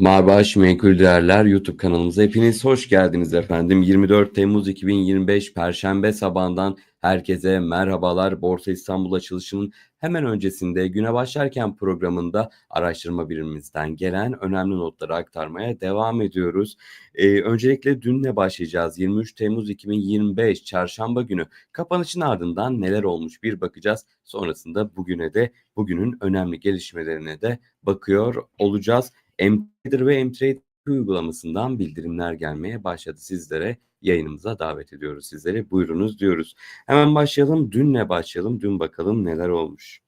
Marbaş Menkul Değerler YouTube kanalımıza hepiniz hoş geldiniz efendim. 24 Temmuz 2025 Perşembe sabahından herkese merhabalar. Borsa İstanbul açılışının hemen öncesinde güne başlarken programında araştırma birimimizden gelen önemli notları aktarmaya devam ediyoruz. Ee, öncelikle dünle başlayacağız. 23 Temmuz 2025 Çarşamba günü kapanışın ardından neler olmuş bir bakacağız. Sonrasında bugüne de bugünün önemli gelişmelerine de bakıyor olacağız. MTrader ve MTrade uygulamasından bildirimler gelmeye başladı sizlere. Yayınımıza davet ediyoruz sizleri. Buyurunuz diyoruz. Hemen başlayalım. Dünle başlayalım. Dün bakalım neler olmuş.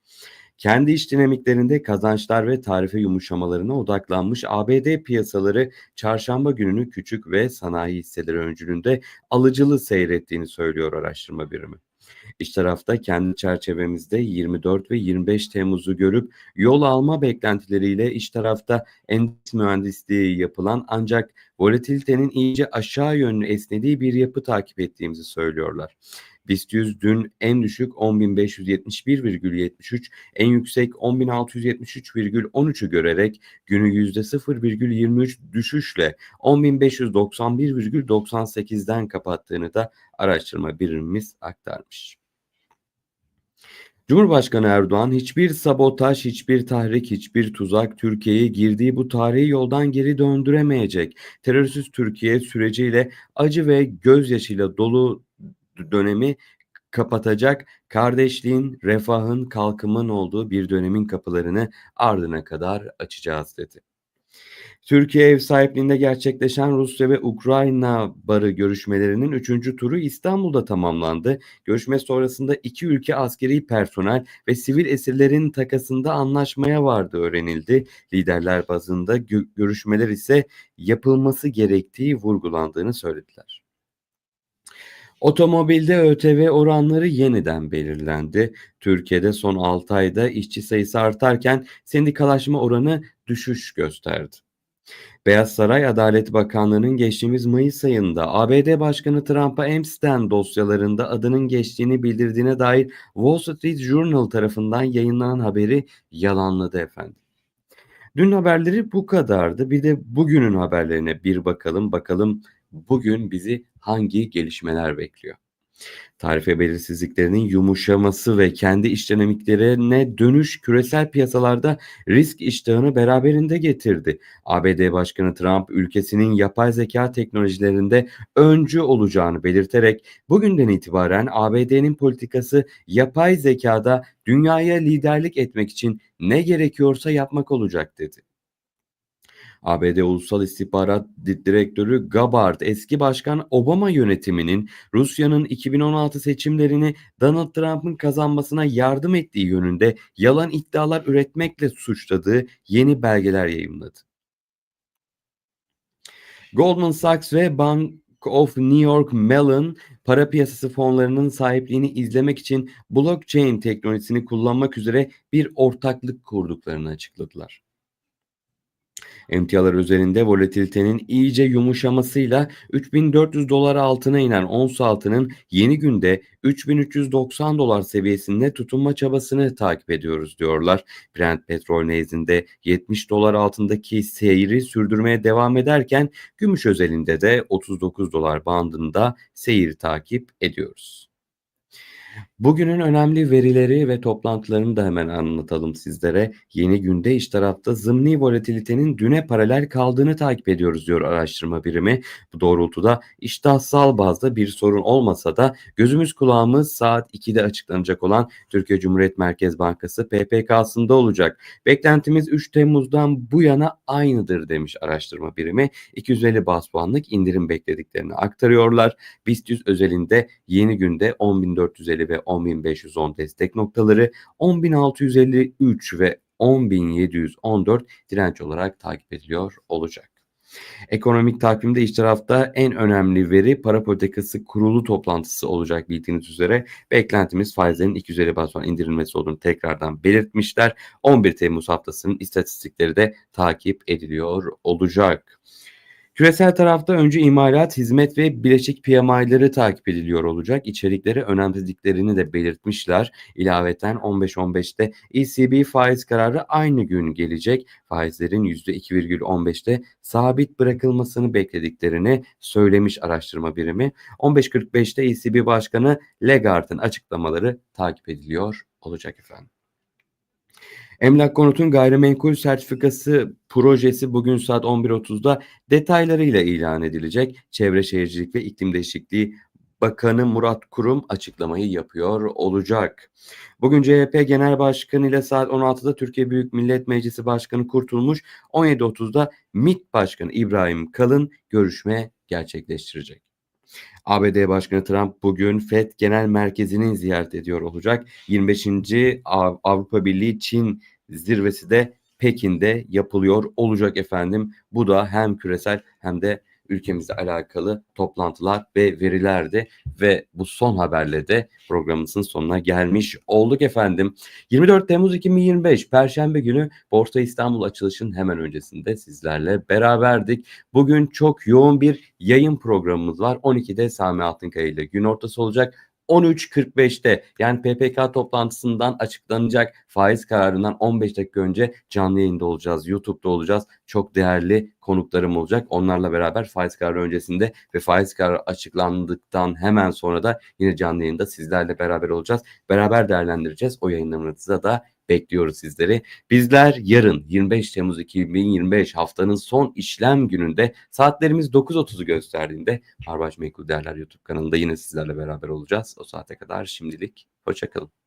Kendi iş dinamiklerinde kazançlar ve tarife yumuşamalarına odaklanmış ABD piyasaları çarşamba gününü küçük ve sanayi hisseleri öncülüğünde alıcılı seyrettiğini söylüyor araştırma birimi. İç tarafta kendi çerçevemizde 24 ve 25 Temmuz'u görüp yol alma beklentileriyle iç tarafta endeks mühendisliği yapılan ancak volatilitenin iyice aşağı yönlü esnediği bir yapı takip ettiğimizi söylüyorlar. BIST 100 dün en düşük 10.571,73, en yüksek 10.673,13'ü görerek günü %0,23 düşüşle 10.591,98'den kapattığını da araştırma birimimiz aktarmış. Cumhurbaşkanı Erdoğan hiçbir sabotaj, hiçbir tahrik, hiçbir tuzak Türkiye'yi girdiği bu tarihi yoldan geri döndüremeyecek. Terörsüz Türkiye süreciyle acı ve gözyaşıyla dolu dönemi kapatacak, kardeşliğin, refahın, kalkınmanın olduğu bir dönemin kapılarını ardına kadar açacağız dedi. Türkiye ev sahipliğinde gerçekleşen Rusya ve Ukrayna barı görüşmelerinin üçüncü turu İstanbul'da tamamlandı. Görüşme sonrasında iki ülke askeri personel ve sivil esirlerin takasında anlaşmaya vardı öğrenildi. Liderler bazında gö görüşmeler ise yapılması gerektiği vurgulandığını söylediler. Otomobilde ÖTV oranları yeniden belirlendi. Türkiye'de son 6 ayda işçi sayısı artarken sendikalaşma oranı düşüş gösterdi. Beyaz Saray Adalet Bakanlığı'nın geçtiğimiz Mayıs ayında ABD Başkanı Trump'a Epstein dosyalarında adının geçtiğini bildirdiğine dair Wall Street Journal tarafından yayınlanan haberi yalanladı efendim. Dün haberleri bu kadardı. Bir de bugünün haberlerine bir bakalım. Bakalım bugün bizi hangi gelişmeler bekliyor? Tarife belirsizliklerinin yumuşaması ve kendi iş dinamiklerine dönüş küresel piyasalarda risk iştahını beraberinde getirdi. ABD Başkanı Trump ülkesinin yapay zeka teknolojilerinde öncü olacağını belirterek bugünden itibaren ABD'nin politikası yapay zekada dünyaya liderlik etmek için ne gerekiyorsa yapmak olacak dedi. ABD Ulusal İstihbarat Direktörü Gabbard, eski başkan Obama yönetiminin Rusya'nın 2016 seçimlerini Donald Trump'ın kazanmasına yardım ettiği yönünde yalan iddialar üretmekle suçladığı yeni belgeler yayımladı. Goldman Sachs ve Bank of New York Mellon para piyasası fonlarının sahipliğini izlemek için blockchain teknolojisini kullanmak üzere bir ortaklık kurduklarını açıkladılar. Emtialar üzerinde volatilitenin iyice yumuşamasıyla 3400 dolar altına inen ons altının yeni günde 3390 dolar seviyesinde tutunma çabasını takip ediyoruz diyorlar. Brent petrol nezdinde 70 dolar altındaki seyri sürdürmeye devam ederken gümüş özelinde de 39 dolar bandında seyir takip ediyoruz. Bugünün önemli verileri ve toplantılarını da hemen anlatalım sizlere. Yeni günde iş tarafta zımni volatilitenin düne paralel kaldığını takip ediyoruz diyor araştırma birimi. Bu doğrultuda iştahsal bazda bir sorun olmasa da gözümüz kulağımız saat 2'de açıklanacak olan Türkiye Cumhuriyet Merkez Bankası PPK'sında olacak. Beklentimiz 3 Temmuz'dan bu yana aynıdır demiş araştırma birimi. 250 bas puanlık indirim beklediklerini aktarıyorlar. BIST 100 özelinde yeni günde 10.450 ve 10.510 destek noktaları 10.653 ve 10.714 direnç olarak takip ediliyor olacak. Ekonomik takvimde iç tarafta en önemli veri para politikası kurulu toplantısı olacak bildiğiniz üzere. Beklentimiz faizlerin 250 bas puan indirilmesi olduğunu tekrardan belirtmişler. 11 Temmuz haftasının istatistikleri de takip ediliyor olacak. Küresel tarafta önce imalat, hizmet ve bileşik PMI'ları takip ediliyor olacak. İçerikleri önemsediklerini de belirtmişler. İlaveten 15-15'te ECB faiz kararı aynı gün gelecek. Faizlerin %2,15'te sabit bırakılmasını beklediklerini söylemiş araştırma birimi. 15.45'te ECB Başkanı Lagarde'ın açıklamaları takip ediliyor olacak efendim. Emlak Konut'un gayrimenkul sertifikası projesi bugün saat 11.30'da detaylarıyla ilan edilecek. Çevre Şehircilik ve İklim Değişikliği Bakanı Murat Kurum açıklamayı yapıyor olacak. Bugün CHP Genel Başkanı ile saat 16'da Türkiye Büyük Millet Meclisi Başkanı Kurtulmuş, 17.30'da MİT Başkanı İbrahim Kalın görüşme gerçekleştirecek. ABD Başkanı Trump bugün FED Genel Merkezi'ni ziyaret ediyor olacak. 25. Avrupa Birliği Çin zirvesi de Pekin'de yapılıyor olacak efendim. Bu da hem küresel hem de ülkemizle alakalı toplantılar ve verilerdi ve bu son haberle de programımızın sonuna gelmiş olduk efendim. 24 Temmuz 2025 Perşembe günü Borsa İstanbul açılışın hemen öncesinde sizlerle beraberdik. Bugün çok yoğun bir yayın programımız var. 12'de Sami Altınkaya ile gün ortası olacak. 13.45'te yani PPK toplantısından açıklanacak faiz kararından 15 dakika önce canlı yayında olacağız. YouTube'da olacağız. Çok değerli konuklarım olacak. Onlarla beraber faiz kararı öncesinde ve faiz kararı açıklandıktan hemen sonra da yine canlı yayında sizlerle beraber olacağız. Beraber değerlendireceğiz. O yayınlarınızda da bekliyoruz sizleri. Bizler yarın 25 Temmuz 2025 haftanın son işlem gününde saatlerimiz 9.30'u gösterdiğinde Arbaş Menkul Değerler YouTube kanalında yine sizlerle beraber olacağız. O saate kadar şimdilik hoşçakalın.